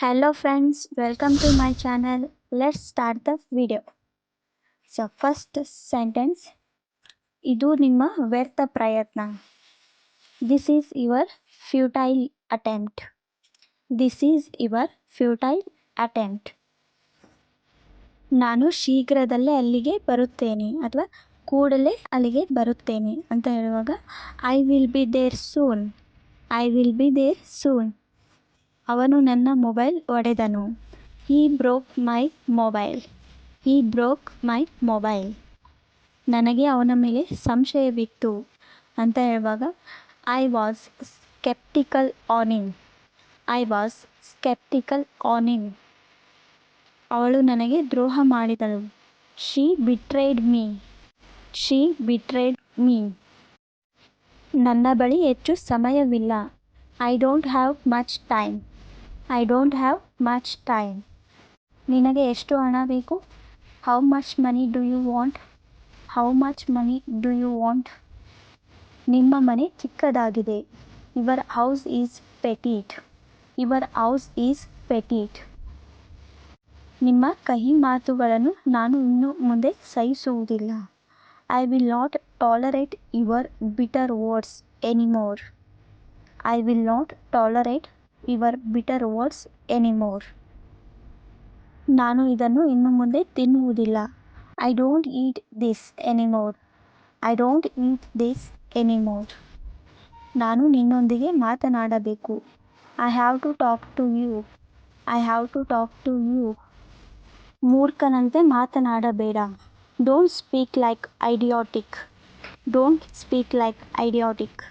Hello friends, welcome to my channel. Let's start the video. So first sentence. ಇದು ನಿಮ್ಮ ವ್ಯರ್ಥ ಪ್ರಯತ್ನ. This is your futile attempt this is your futile attempt ನಾನು ಶೀಘ್ರದಲ್ಲೇ ಅಲ್ಲಿಗೆ ಬರುತ್ತೇನೆ ಅಥವಾ ಕೂಡಲೇ ಅಲ್ಲಿಗೆ ಬರುತ್ತೇನೆ ಅಂತ ಹೇಳುವಾಗ I will be there soon I will be there soon ಅವನು ನನ್ನ mobile ಒಡೆದನು. He broke my mobile he broke my mobile ನನಗೆ ಅವನ ಮೇಲೆ ಸಂಶಯವಿತ್ತು ಅಂತ ಹೇಳುವಾಗ I was sceptical on him I was sceptical on him ಅವಳು ನನಗೆ ದ್ರೋಹ ಮಾಡಿದಳು. She betrayed me she betrayed me ನನ್ನ ಬಳಿ ಹೆಚ್ಚು ಸಮಯವಿಲ್ಲ. I don't have much time I don't have much time ನಿನಗೆ ಎಷ್ಟು ಹಣ ಬೇಕು? How much money do you want how much money do you want ನಿಮ್ಮ ಮನೆ ಚಿಕ್ಕದಾಗಿದೆ. Your house is petite your house is petite ನಿಮ್ಮ ಕಹಿ ಮಾತುಗಳನ್ನು ನಾನು ಇನ್ನು ಮುಂದೆ ಸಹಿಸುವುದಿಲ್ಲ. I will not tolerate your bitter words anymore I will not tolerate your bitter words anymore. ನಾನು ಇದನ್ನು ಇನ್ನು ಮುಂದೆ ತಿನ್ನುವುದಿಲ್ಲ. I don't eat this anymore. I don't eat this anymore. ನಾನು ನಿನ್ನೊಂದಿಗೆ ಮಾತನಾಡಬೇಕು. I have to talk to you. I have to talk to you. ಮೂರ್ಖನಂತೆ ಮಾತನಾಡಬೇಡ. Don't speak like idiotic. Don't speak like idiotic.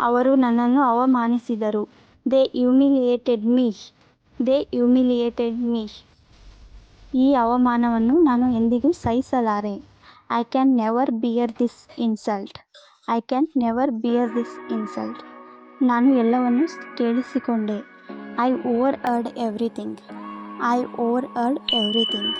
ಅವರು ನನ್ನನ್ನು ಅವಮಾನಿಸಿದರು. They humiliated me they humiliated me ಈ ಅವಮಾನವನ್ನು ನಾನು ಎಂದಿಗೂ ಸಹಿಸಲಾರೆ. I can never bear this insult I can never bear this insult ನಾನು ಎಲ್ಲವನ್ನು ಕೇಳಿಸಿಕೊಂಡೆ. I overheard everything I overheard everything